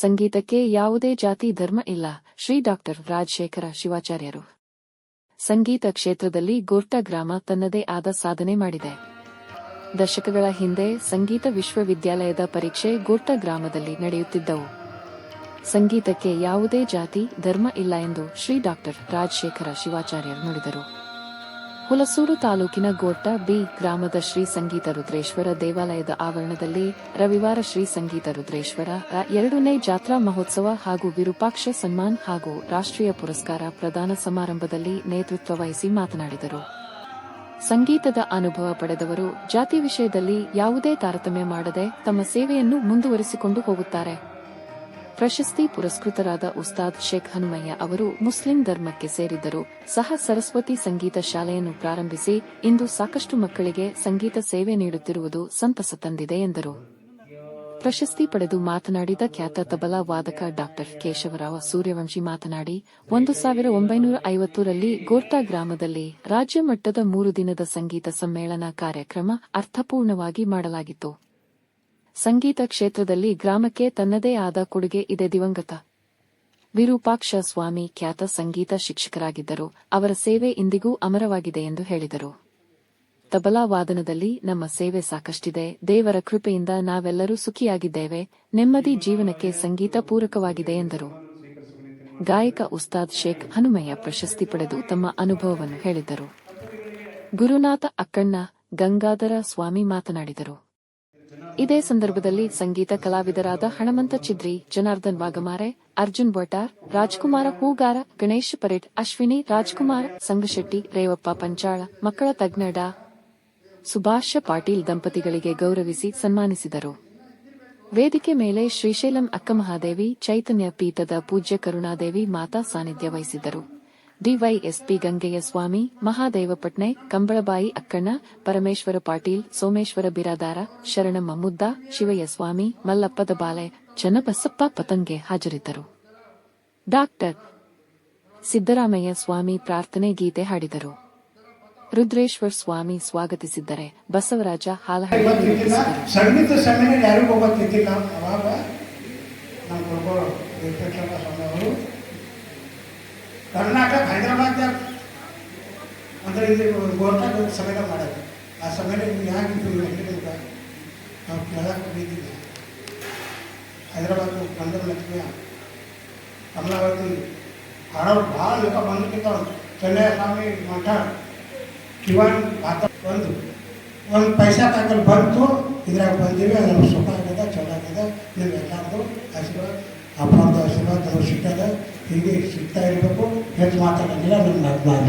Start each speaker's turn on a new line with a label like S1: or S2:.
S1: ಸಂಗೀತಕ್ಕೆ ಯಾವುದೇ ಜಾತಿ, ಧರ್ಮ ಇಲ್ಲ. ಶ್ರೀ ಡಾಕ್ಟರ್ ರಾಜಶೇಖರ ಶಿವಾಚಾರ್ಯರು. ಸಂಗೀತ ಕ್ಷೇತ್ರದಲ್ಲಿ ಗೋರ್ಟ ಗ್ರಾಮ ತನ್ನದೇ ಆದ ಸಾಧನೆ ಮಾಡಿದೆ. ದಶಕಗಳ ಹಿಂದೆ ಸಂಗೀತ ವಿಶ್ವವಿದ್ಯಾಲಯದ ಪರೀಕ್ಷೆ ಗೋರ್ಟ ಗ್ರಾಮದಲ್ಲಿ ನಡೆಯುತ್ತಿದ್ದವು. ಸಂಗೀತಕ್ಕೆ ಯಾವುದೇ ಜಾತಿ, ಧರ್ಮ ಇಲ್ಲ ಎಂದು ಶ್ರೀ ಡಾಕ್ಟರ್ ರಾಜಶೇಖರ ಶಿವಾಚಾರ್ಯರು ನುಡಿದರು. ಹುಲಸೂರು ತಾಲೂಕಿನ ಗೋಟ ಬಿ ಗ್ರಾಮದ ಶ್ರೀ ಸಂಗೀತ ರುದ್ರೇಶ್ವರ ದೇವಾಲಯದ ಆವರಣದಲ್ಲಿ ರವಿವಾರ ಶ್ರೀ ಸಂಗೀತ ರುದ್ರೇಶ್ವರ ಎರಡನೇ ಜಾತ್ರಾ ಮಹೋತ್ಸವ ಹಾಗೂ ವಿರೂಪಾಕ್ಷ ಸನ್ಮಾನ್ ಹಾಗೂ ರಾಷ್ಟ್ರೀಯ ಪುರಸ್ಕಾರ ಪ್ರದಾನ ಸಮಾರಂಭದಲ್ಲಿ ನೇತೃತ್ವ ವಹಿಸಿ ಮಾತನಾಡಿದರು. ಸಂಗೀತದ ಅನುಭವ ಪಡೆದವರು ಜಾತಿ ವಿಷಯದಲ್ಲಿ ಯಾವುದೇ ತಾರತಮ್ಯ ಮಾಡದೆ ತಮ್ಮ ಸೇವೆಯನ್ನು ಮುಂದುವರಿಸಿಕೊಂಡು ಹೋಗುತ್ತಾರೆ. ಪ್ರಶಸ್ತಿ ಪುರಸ್ಕೃತರಾದ ಉಸ್ತಾದ್ ಶೇಖ್ ಹನುಮಯ್ಯ ಅವರು ಮುಸ್ಲಿಂ ಧರ್ಮಕ್ಕೆ ಸೇರಿದ್ದರು. ಸಹ ಸರಸ್ವತಿ ಸಂಗೀತ ಶಾಲೆಯನ್ನು ಪ್ರಾರಂಭಿಸಿ ಇಂದು ಸಾಕಷ್ಟು ಮಕ್ಕಳಿಗೆ ಸಂಗೀತ ಸೇವೆ ನೀಡುತ್ತಿರುವುದು ಸಂತಸ ತಂದಿದೆ ಎಂದರು. ಪ್ರಶಸ್ತಿ ಪಡೆದು ಮಾತನಾಡಿದ ಖ್ಯಾತ ತಬಲಾ ವಾದಕ ಡಾಕ್ಟರ್ ಕೇಶವರಾವ್ ಸೂರ್ಯವಂಶಿ ಮಾತನಾಡಿ, ಒಂದು ಸಾವಿರ ಒಂಬೈನೂರ ಐವತ್ತರಲ್ಲಿ ಗೋರ್ಟಾ ಗ್ರಾಮದಲ್ಲಿ ರಾಜ್ಯ ಮಟ್ಟದ ಮೂರು ದಿನದ ಸಂಗೀತ ಸಮ್ಮೇಳನ ಕಾರ್ಯಕ್ರಮ ಅರ್ಥಪೂರ್ಣವಾಗಿ ಮಾಡಲಾಗಿತ್ತು. ಸಂಗೀತ ಕ್ಷೇತ್ರದಲ್ಲಿ ಗ್ರಾಮಕ್ಕೆ ತನ್ನದೇ ಆದ ಕೊಡುಗೆ ಇದೆ ದಿವಂಗತ. ವಿರೂಪಾಕ್ಷ ಸ್ವಾಮಿ ಖ್ಯಾತ ಸಂಗೀತ ಶಿಕ್ಷಕರಾಗಿದ್ದರು. ಅವರ ಸೇವೆ ಇಂದಿಗೂ ಅಮರವಾಗಿದೆ ಎಂದು ಹೇಳಿದರು. ತಬಲಾ ವಾದನದಲ್ಲಿ ನಮ್ಮ ಸೇವೆ ಸಾಕಷ್ಟಿದೆ. ದೇವರ ಕೃಪೆಯಿಂದ ನಾವೆಲ್ಲರೂ ಸುಖಿಯಾಗಿದ್ದೇವೆ. ನೆಮ್ಮದಿ ಜೀವನಕ್ಕೆ ಸಂಗೀತ ಪೂರಕವಾಗಿದೆ ಎಂದರು. ಗಾಯಕ ಉಸ್ತಾದ್ ಶೇಖ್ ಹನುಮಯ್ಯ ಪ್ರಶಸ್ತಿ ಪಡೆದು ತಮ್ಮ ಅನುಭವವನ್ನು ಹೇಳಿದರು ಗುರುನಾಥ ಅಕ್ಕಣ್ಣ ಗಂಗಾಧರ ಸ್ವಾಮಿ ಮಾತನಾಡಿದರು. ಇದೇ ಸಂದರ್ಭದಲ್ಲಿ ಸಂಗೀತ ಕಲಾವಿದರಾದ ಹಣಮಂತ ಚಿದ್ರಿ, ಜನಾರ್ದನ್ ವಾಗಮಾರೆ, ಅರ್ಜುನ್ ಬೊಟಾರ್ ರಾಜ್ಕುಮಾರ ಹೂಗಾರ, ಗಣೇಶ್ ಪರೇಟ್ ಅಶ್ವಿನಿ ರಾಜ್ಕುಮಾರ್, ಸಂಗಶೆಟ್ಟಿ, ರೇವಪ್ಪ ಪಂಚಾಳ, ಮಕ್ಕಳ ತಜ್ಞ ಡಾ. ಸುಭಾಷ ಪಾಟೀಲ್ ದಂಪತಿಗಳಿಗೆ ಗೌರವಿಸಿ ಸನ್ಮಾನಿಸಿದರು. ವೇದಿಕೆ ಮೇಲೆ ಶ್ರೀಶೈಲಂ ಅಕ್ಕಮಹಾದೇವಿ, ಚೈತನ್ಯ ಪೀಠದ ಪೂಜ್ಯ ಕರುಣಾದೇವಿ ಮಾತಾ ಸಾನ್ನಿಧ್ಯ ವಹಿಸಿದ್ದರು ಡಿವೈಎಸ್ಪಿ ಗಂಗೆಯ ಸ್ವಾಮಿ ಮಹಾದೇವ ಪಟ್ನೆ ಕಂಬಳಬಾಯಿ ಅಕ್ಕಣ್ಣ ಪರಮೇಶ್ವರ ಪಾಟೀಲ್ ಸೋಮೇಶ್ವರ ಬಿರಾದಾರ ಶರಣ ಮಮ್ಮುದ್ದ ಶಿವಯ್ಯ ಸ್ವಾಮಿ ಮಲ್ಲಪ್ಪದ ಬಾಲೆ ಚನ್ನಬಸಪ್ಪ ಪತಂಗೆ ಹಾಜರಿದ್ದರು. ಡಾಕ್ಟರ್ ಸಿದ್ದರಾಮಯ್ಯ ಸ್ವಾಮಿ ಪ್ರಾರ್ಥನೆ ಗೀತೆ ಹಾಡಿದರು. ರುದ್ರೇಶ್ವರ್ ಸ್ವಾಮಿ ಸ್ವಾಗತಿಸಿದ್ದರೆ ಬಸವರಾಜ ಹಾಲಹಳ್ಳಿ ನಿರೂಪಿಸಿದರು
S2: ಸಂಗೀತ ಸಮ್ಮೇಳನ ಯಾರಿಗೂ ಗೊತ್ತಿದ್ದಿಲ್ಲ ಅವಾಗ ನಮ್ಮ ಗುರುಗಳು ವೆಂಕಟೇಶ್ವರ ಸ್ವಾಮಿ ಅವರು ಕರ್ನಾಟಕ ಹೈದರಾಬಾದ್ದಾಗ ಅಂದ್ರೆ ಇಲ್ಲಿ ಗೋರ್ಟಾಗ ಸಮ್ಮೇಳನ ಮಾಡೋದು. ಆ ಸಮ್ಮೇಳನ ಯಾಕಿತ್ತು ವೆಂಕಟೇಶ್ವರ ನಾವು ಕೇಳಕ್ಕೆ ಹೋಗಿದ್ದಿಲ್ಲ ಹೈದರಾಬಾದ್ ಬಂದ ಲಕ್ಷ್ಮಿಯ ಕಮಲಾವತಿ ಹಾಡೋರು ಭಾಳ ಲೋಕ ಬಂದಿರ್ತಾವ ಚೆನ್ನೈ ಸ್ವಾಮಿ ಮಠ ಮಾತಾ ಒಂದು ಒಂದು ಪೈಸಾ ತಗೊಂಡು ಬಂತು. ಇದ್ರಾಗ ಬಂದೀವಿ ಅದ್ರ ಸುಖ ಆಗಿದೆ ಚಲೋ ನೀವು እንዴት ሲታይበቆ ህትማጠቀ ሌላ ምንም አቅማለ